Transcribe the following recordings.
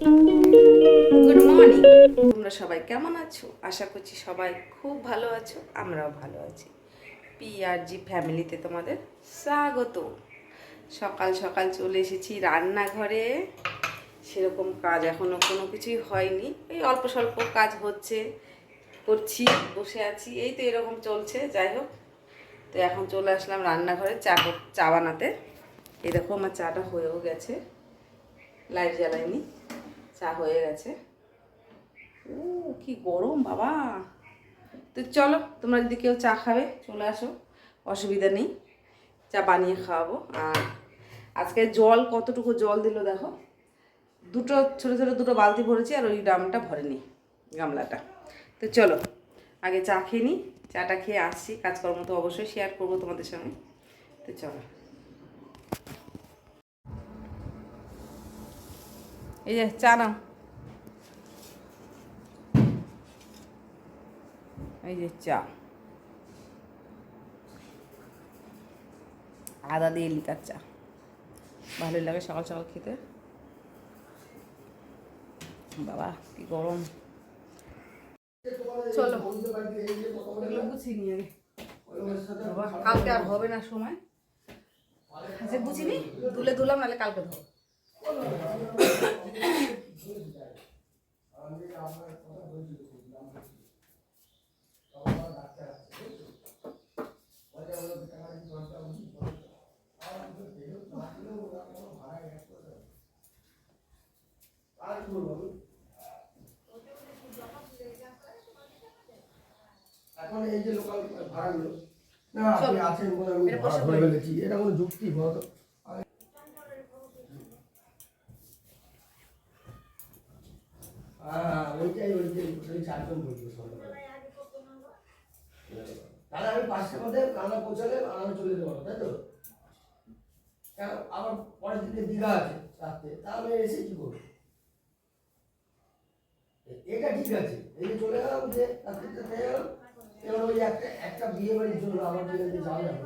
Good morning তোমরা সবাই কেমন আছো? আশা করছি সবাই খুব ভালো আছো, আমরাও ভালো আছি। পিআরজি ফ্যামিলিতে তোমাদের স্বাগত। সকাল সকাল চলে এসেছি রান্নাঘরে। সেরকম কাজ এখনও কোনো কিছুই হয়নি। এই অল্প স্বল্প কাজ হচ্ছে, করছি, বসে আছি। এই তো এরকম চলছে, যাই হোক। তো এখন চলে আসলাম রান্নাঘরে চা চা বানাতে। দেখো আমার চাটা হয়েও গেছে। লাইট জ্বালাইনি চা হয়ে গেছে। ও কি গরম, বাবা। তো চলো, তোমরা যদি কেউ চা খাবে, চলে আসো। অসুবিধা নেই। চা বানিয়ে খাওয়াবো। আর আজকে জল, কতটুকু জল দিল দেখো? দুটো, ছোটো ছোটো দুটো বালতি ভরেছি আর ওই ড্রামটা ভরেনি, গামলাটা। তো চলো, আগে চা খেয়ে নিই চাটা খেয়ে আসছি। কাজকর্ম তো অবশ্যই শেয়ার করব তোমাদের সঙ্গে। তো চলো। এই যে, চা নাও। এই যে, চা। আদা দিয়ে লিকার চা। ভালোই লাগে সকাল সকাল খেতে। বাবা, কি গরম। চলো, এগুলো গুছিয়ে নিয়ে কালকে আর হবে না সময়। আচ্ছা গুছিনি তুলে তুলাম নাহলে কালকে ধরো এখন এই যে লোকাল ভাড়াগুলো না আপনি আছেন বলে আমি ভাড়া করে ফেলেছি। এটা কোনো যুক্তি বলো তো হ্যাঁ রান্না চলে তাই তো? পরের দিকে দীঘা এসে কি করব? এটা ঠিক আছে, এই যে চলে যে গেলাম ওই একটা একটা বিয়ে বাড়ির জন্য আমার যে যাওয়া যাবে।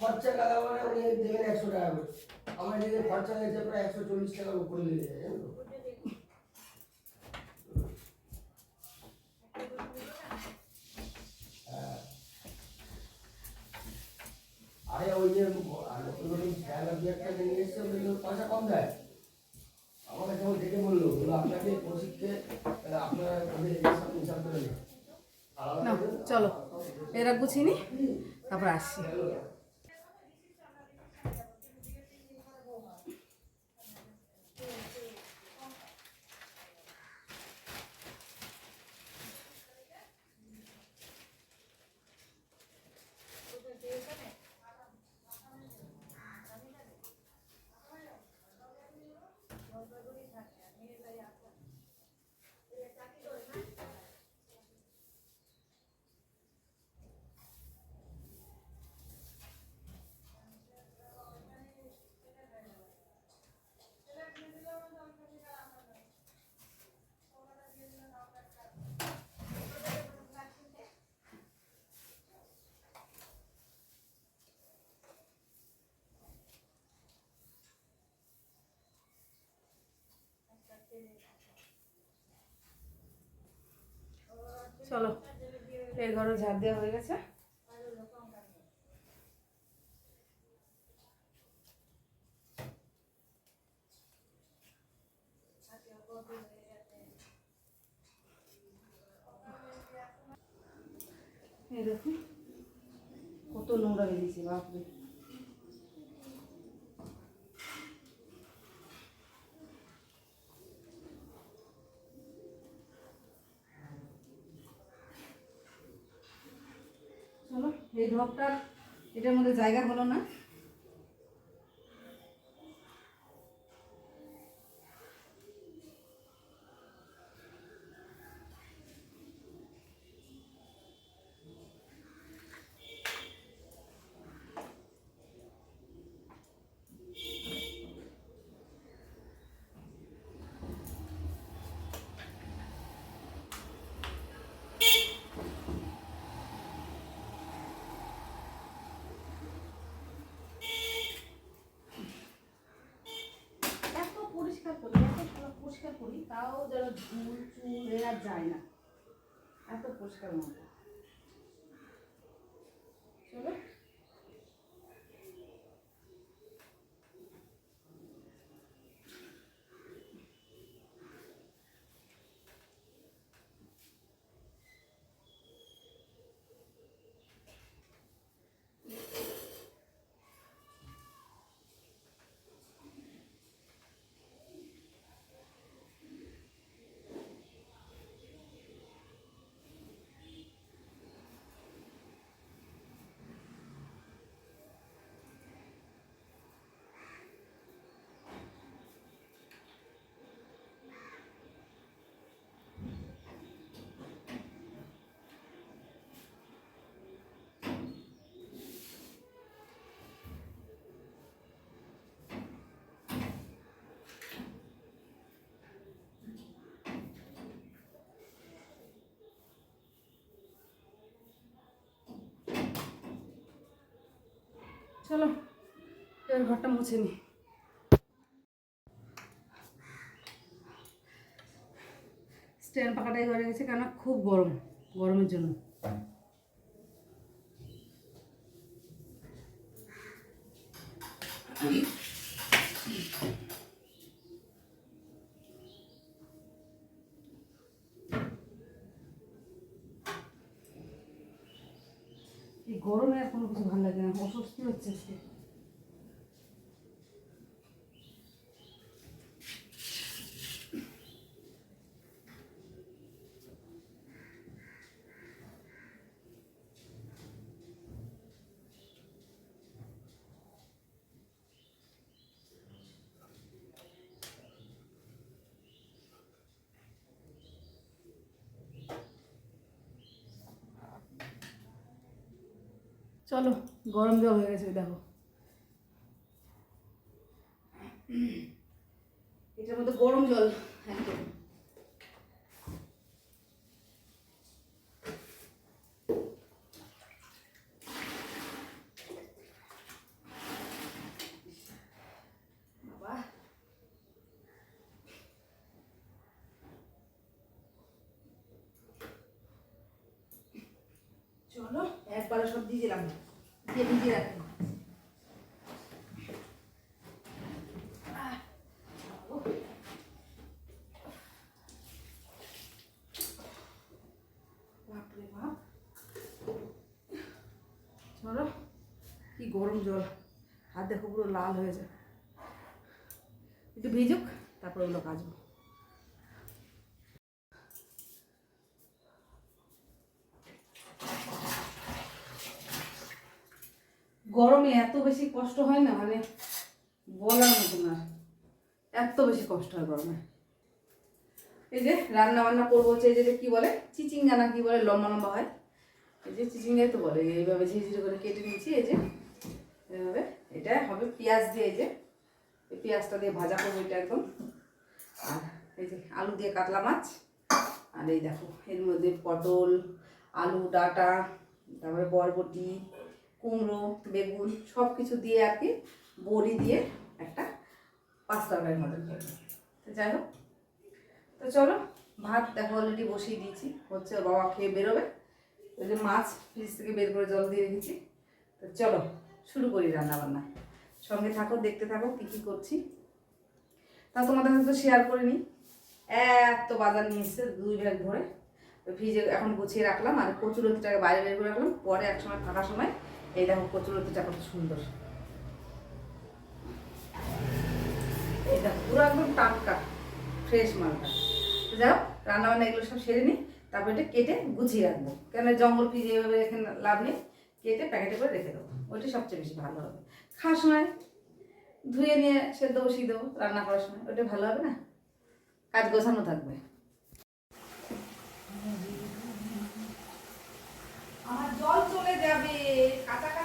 খরচা লাগা মানে উনি দেবেন একশো টাকা করে। আমার এদিকে খরচা লেগেছে প্রায় একশো চল্লিশ টাকার উপরে লেগে যায়, জানো আরে ওই যে একটা নিয়ে এসছে পয়সা কম দেয়। আমাকে যখন ডেকে বলল বলল, আপনাকে প্রশিক্ষে আপনার হিসাব করে না, চলো, এরা গুছিয়ে নি, তারপর আসছি। চলো এর ঘরে ঝাড় দেওয়া হয়ে গেছে। এই দেখুন কত নোংরা বেরিয়েছে বাপরে চলো ঢপটার এটার মধ্যে জায়গা হলো না। পরিষ্কার করি ভালো পরিষ্কার করি, তাও যেন ধুল চুল এরা যায় না। এত পরিষ্কার মতো চলো চলো, এবার ঘরটা মুছে নি। স্ট্যান্ড পাখাটাই ঘরে গেছে কেন খুব গরম, গরমের জন্য। এই গরমে আর কোনো কিছু ভালো লাগে না অস্বস্তি হচ্ছে চলো গরম জল হয়ে গেছে দেখো। এটার মধ্যে গরম জল একদম। চলো। একবারে সব দিয়ে দিলাম। দিয়ে ভিজিয়ে রাখি। কি গরম জল। হাত দেখো পুরো লাল হয়ে যায়। একটু ভিজুক, তারপর ওগুলো কাচবো। গরমে এত বেশি কষ্ট হয় না মানে বলার মতো না। এত বেশি কষ্ট হয় গরমে। এই যে রান্না বান্না করব হচ্ছে, এই যে কি বলে? চিচিঙ্গা না কি বলে? লম্বা লম্বা হয়। এই যে চিচিঙ্গাই তো বলে, এইভাবে ঝিঝিরি করে কেটে নিচ্ছি এই যে। এইভাবে এটা হবে পেঁয়াজ দিয়ে, এই যে। এই পেঁয়াজটা দিয়ে ভাজা করব এটা একদম। আর এই যে আলু দিয়ে কাতলা মাছ। আর এই দেখো, এর মধ্যে পটল, আলু, ডাটা, তারপরে বরবটি কুমড়ো, বেগুন সব কিছু দিয়ে আর কি বড়ি দিয়ে একটা পাঁচ তরকারির মতন করব তো যাই হোক, তো চলো, ভাত দেখো অলরেডি বসিয়ে দিয়েছি। হচ্ছে বাবা খেয়ে বেরোবে। ওই যে মাছ ফ্রিজ থেকে বের করে জল দিয়ে রেখেছি। তো চলো, শুরু করি রান্নাবান্না। সঙ্গে থাকো, দেখতে থাকো কী কী করছি। তা তোমাদের সাথে তো শেয়ার করে নিই এত বাজার নিয়ে এসছে দুই ব্যাগ ওই ফ্রিজে এখন গুছিয়ে রাখলাম আর কচুরতিটাকে বাইরে বের করে রাখলাম। পরে এক সময় ফাঁকা সময় এই দেখো কচুরতিটা কত সুন্দর। এই পুরো একদম টাটকা ফ্রেশ মালটা। যাও রান্না বান্না এগুলো সব সেরে নিই, তারপর এটা কেটে গুছিয়ে রাখব। কেন জঙ্গল ফ্রিজে এভাবে এখানে লাভ নেই, কেটে প্যাকেটে করে রেখে দেবো। ওইটা সবচেয়ে বেশি ভালো হবে। খাওয়ার সময় ধুয়ে নিয়ে সেদ্ধ বসিয়ে দেবো রান্না করার সময় ওটা ভালো হবে না? কাজ গোছানো থাকবে। আমার জল চলে যাবে কাটাকাটি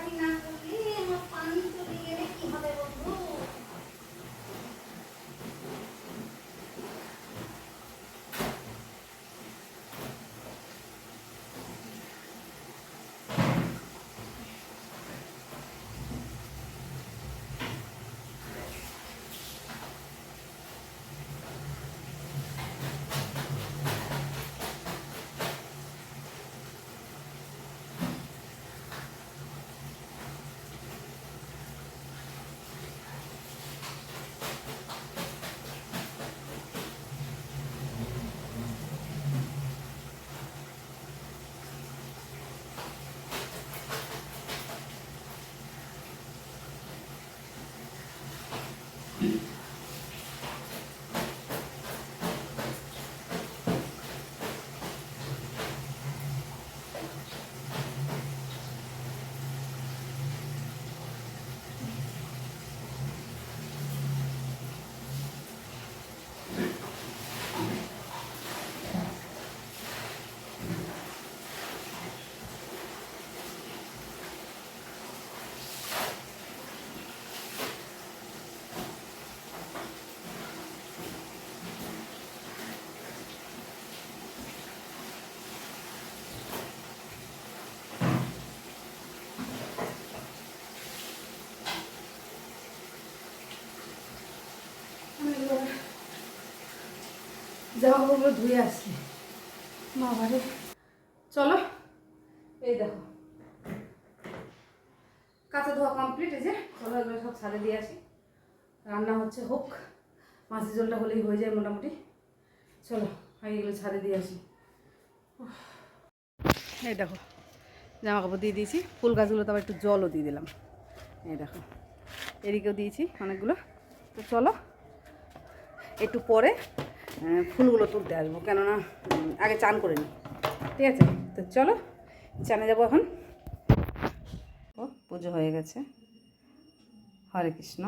জামা কাপড়গুলো ধুয়ে আসছি বাবারে। চলো। এই দেখো। কাঁচা ধোয়া কমপ্লিট এই যে চলো এগুলো সব ছাদে দিয়ে আসি। রান্না হচ্ছে হোক মাছের জলটা হলেই হয়ে যায় মোটামুটি। চলো আমি এগুলো ছাদে দিয়ে আসি। এই দেখো জামা কাপড় দিয়ে দিয়েছি। ফুল গাছগুলো তো আবার একটু জলও দিয়ে দিলাম। এই দেখো এদিকেও দিয়েছি অনেকগুলো। তো চলো একটু পরে ফুলগুলো তুলতে আসব, কেননা আগে চান করে নিই। ঠিক আছে? তো চলো, চানে যাব এখন। ও, পুজো হয়ে গেছে। হরে কৃষ্ণ।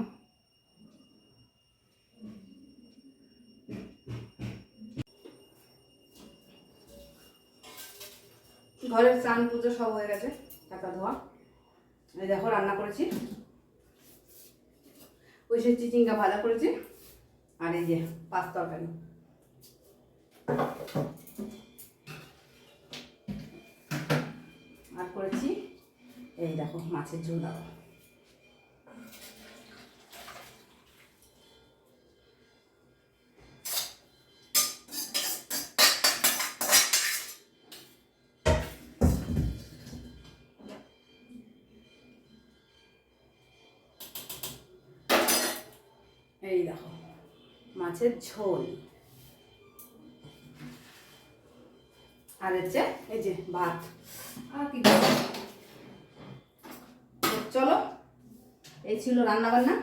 ঘরের চান, পুজো সব হয়ে গেছে টাকা ধোয়া। এই দেখো, রান্না করেছি। ওই সে চিচিঙ্গা ভাজা করেছি, আর এই যে পাঁচ তরকারি। আর করেছি এই দেখো মাছের ঝোল দাও। এই দেখো মাছের ঝোল। আর হচ্ছে এই যে ভাত। আর কি? চলো, এই ছিল রান্না বান্না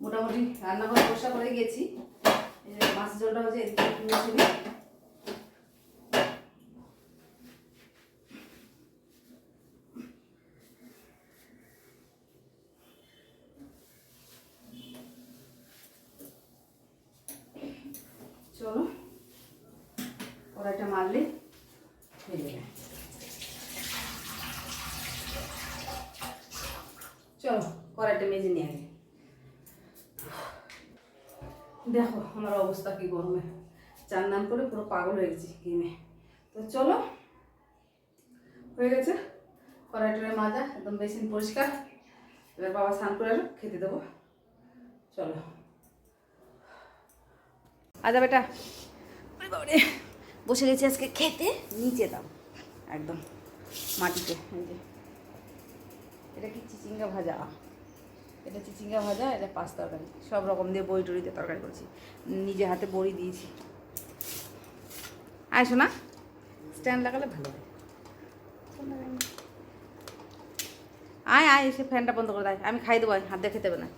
মোটামুটি রান্নাঘর করে করে গেছি। মাছের ঝোলটা হচ্ছে এদিকে একটু মিশিয়ে দিই। চলো কড়াইটা মারলে হয়ে যাবে চলো কড়াইটা মেজে নিয়ে আগে দেখো আমার অবস্থা কি গরমে। চান নাম করে পুরো পাগল হয়ে গেছি কিনে তো চলো, হয়ে গেছে। কড়াইটা মাজা, একদম বেসিন পরিষ্কার। এবার বাবা স্নান করে খেতে দেবো। চলো। আজা বেটা বসে গেছি আজকে খেতে। নিচে দাও, একদম মাটিতে এটা কি চিচিঙ্গা ভাজা? এটা চিচিঙ্গা ভাজা, এটা পাঁচ তরকারি। সব রকম দিয়ে বড়ি দিয়ে তরকারি করেছি। নিজে হাতে বড়ি দিয়েছি। আয় শোনা স্ট্যান্ড লাগালে ভালো হয়। আয় আয়, এসে ফ্যানটা বন্ধ করে দেয় আমি খাই দেবো হাত দিয়ে খেতে হবে না।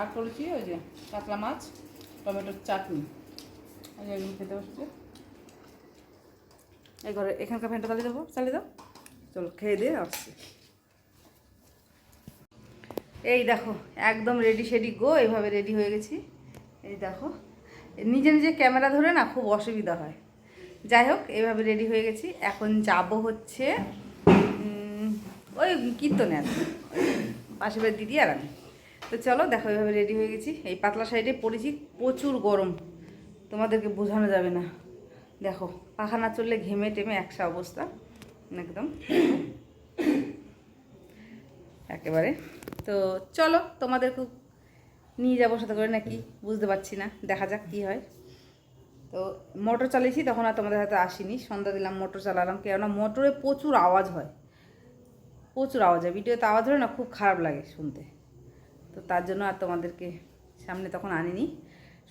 আর করেছি ওই যে কাতলা মাছ, টমেটোর চাটনি। খেতে বসছে। এই ঘরে এখানকার ফ্যানটা চালিয়ে দেবো, চালিয়ে দাও। চলো, খেয়ে দিয়ে আসছি। এই দেখো, একদম রেডি শেডি গো এইভাবে রেডি হয়ে গেছি। এই দেখো, নিজে নিজে ক্যামেরা ধরে না খুব অসুবিধা হয়। যাই হোক এইভাবে রেডি হয়ে গেছি। এখন যাব হচ্ছে ওই কীর্তনে আর। পাশে বাড়ির দিদি আর আমি। তো চলো, দেখো এইভাবে রেডি হয়ে গেছি। এই পাতলা সাইডে পড়েছি প্রচুর গরম। তোমাদেরকে বোঝানো যাবে না। দেখো পাখা না চললে ঘেমে টেমে একসা অবস্থা। একদম। একেবারে। তো চলো, তোমাদের খুব নিয়ে যাব সাথে করে নাকি? বুঝতে পারছি না। দেখা যাক কী হয়। তো মোটর চালিয়েছি, তখন আর তোমাদের হাতে আসিনি। সন্ধ্যা দিলাম, মোটর চালালাম। কেননা মোটরে প্রচুর আওয়াজ হয়। প্রচুর আওয়াজ হয়। ভিডিওতে আওয়াজ হলে না খুব খারাপ লাগে শুনতে। তো তার জন্য আর তোমাদেরকে সামনে তখন আনিনি।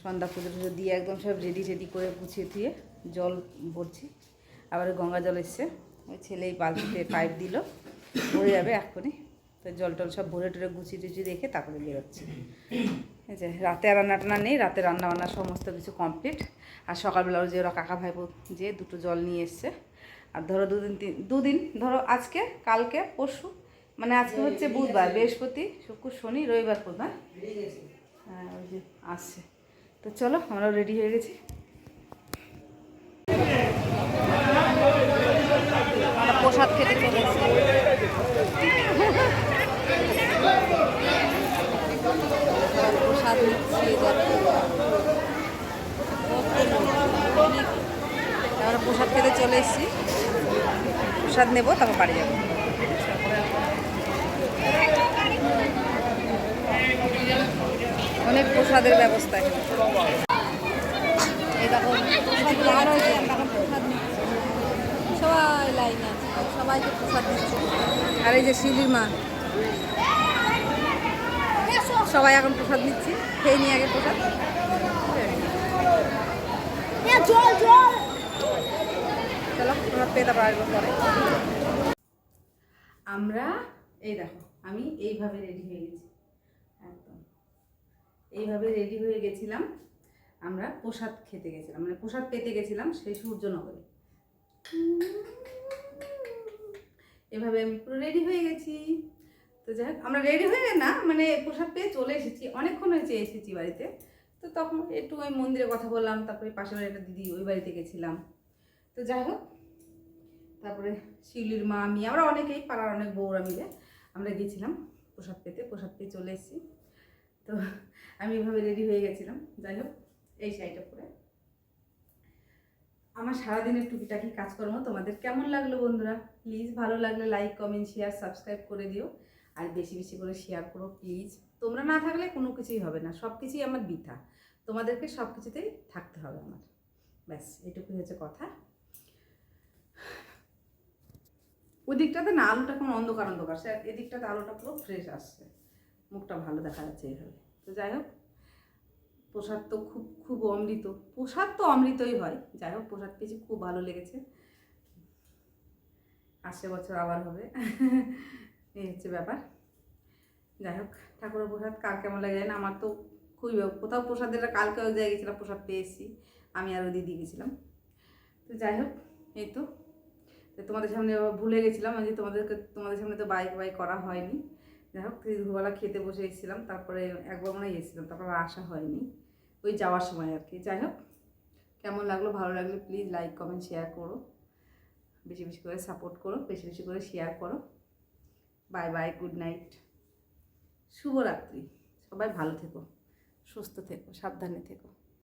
সন্ধ্যা পুজো টুজো দিয়ে একদম সব রেডি রেডি করে গুছিয়ে থুয়ে জল ভরছি। আবার গঙ্গা জল এসছে। ওই ছেলেই বালতিতে পাইপ দিল। ভরে যাবে এক্ষুনি। তো জল টল সব ভরে টরে গুছিয়ে টুচিয়ে রেখে তারপরে বেরোচ্ছে। যে রাতে রান্না টান্না নেই, রাতে রান্না বান্না সমস্ত কিছু কমপ্লিট আর সকালবেলা ওই যে ওরা কাকা ভাইপো যে দুটো জল নিয়ে এসছে। আর ধরো দুদিন, তিন, দুদিন, ধরো আজকে, কালকে, পরশু মানে আজকে হচ্ছে বুধবার, বৃহস্পতি, শুক্র, শনি, রবিবার পর হ্যাঁ? ওই যে আসছে। তো চলো, আমরাও রেডি হয়ে গেছি। প্রসাদ খেতে চলে নিচ্ছি আমরা প্রসাদ খেতে চলে এসেছি। প্রসাদ নেব, তারপর বাড়ি যাব। অনেক প্রসাদের ব্যবস্থা এখানে। প্রসাদ বার হয়েছে আমরা প্রসাদ নিচ্ছি। সবাই লাইন আছে, সবাইকে প্রসাদ দিচ্ছে। আর এই যে শিলির মা সবাই এখন প্রসাদ নিচ্ছি। খেয়ে নিয়ে আগে প্রসাদ। চলো প্রসাদ পেয়ে তারপর আসব পরে। আমরা এই দেখো আমি এইভাবে রেডি হয়ে গেছি। একদম। এইভাবে রেডি হয়ে গেছিলাম। আমরা প্রসাদ খেতে গেছিলাম। মানে প্রসাদ পেতে গেছিলাম সেই সূর্যনগরে। এভাবে আমি পুরো রেডি হয়ে গেছি। তো যাই হোক, আমরা রেডি হয়ে না মানে প্রসাদ পেয়ে চলে এসেছি। অনেকক্ষণ হয়েছে, এসেছি বাড়িতে। তো তখন একটু ওই মন্দিরে কথা বললাম, তারপরে পাশের বাড়ির একটা দিদি ওই বাড়িতে গেছিলাম। তো যাই হোক, তারপরে শিউলির মা, আমি, আমরা অনেকেই, পাড়ার অনেক বউরা মিলে আমরা গেছিলাম প্রসাদ পেতে, প্রসাদ পেয়ে চলে এসেছি। তো আমি এভাবে রেডি হয়ে গেছিলাম। যাই হোক, এই শাড়িটা পরে। আমার সারাদিনের টুকিটাকি কাজকর্ম তোমাদের কেমন লাগল বন্ধুরা? প্লিজ ভালো লাগলে লাইক কমেন্ট শেয়ার সাবস্ক্রাইব করে দিও। আর বেশি বেশি করে শেয়ার করো প্লিজ তোমরা না থাকলে কোনো কিছুই হবে না। সব কিছুই আমার বৃথা। তোমাদেরকে সব কিছুতেই থাকতে হবে আমার। ব্যাস, এটুকুই হচ্ছে কথা। ওই দিকটাতে না, আলোটা কোনো অন্ধকার অন্ধকার। সে এদিকটাতে আলোটা পুরো ফ্রেশ আসছে। মুখটা ভালো দেখা যাচ্ছে এইভাবে। তো যাই হোক, প্রসাদ তো খুব খুব অমৃত। প্রসাদ তো অমৃতই হয়। যাই হোক, প্রসাদ পেয়েছি, খুব ভালো লেগেছে। আসছে বছর আবার হবে। এই হচ্ছে ব্যাপার। যাই হোক ঠাকুরের প্রসাদ কার কেমন লাগে না আমার তো খুবই। কোথাও প্রসাদের কালকে এক জায়গায় গেছিলাম, প্রসাদ পেয়েছি। আমি আর ওই দিদি গেছিলাম। তো যাই হোক এই তো। তোমাদের সামনে ভুলে গেছিলাম যে তোমাদেরকে, তোমাদের সামনে তো বাইক বাইক করা হয়নি। যাই হোক দুপুরবেলা খেতে বসে এসেছিলাম তারপরে একবার মনে এসেছিলাম তারপর আসা হয়নি। ওই যাওয়ার সময় আর কি। যাই হোক কেমন লাগল, ভালো লাগলে প্লিজ লাইক কমেন্ট শেয়ার করো। বেশি বেশি করে সাপোর্ট করো, বেশি বেশি করে শেয়ার করো। বাই বাই গুড নাইট শুভরাত্রি। সবাই ভালো থেকো সুস্থ থেকো সাবধানে থেকো।